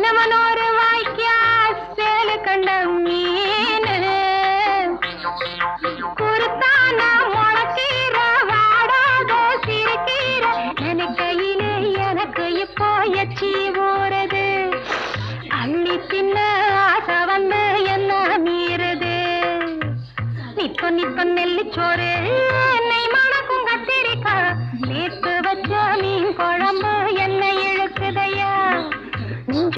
சின்னமனோரு வாய்க்கா சேலு கண்ட மீன். குருத்தான முளக்கீர வாடாத சிறுகீர நினைக்கையிலே எனக்கு இப்போ எச்சி ஊறுது. அள்ளி தின்ன ஆசை வந்து என்ன மீறுது. நிப்ப நிப்ப நெல்லிச்சோறு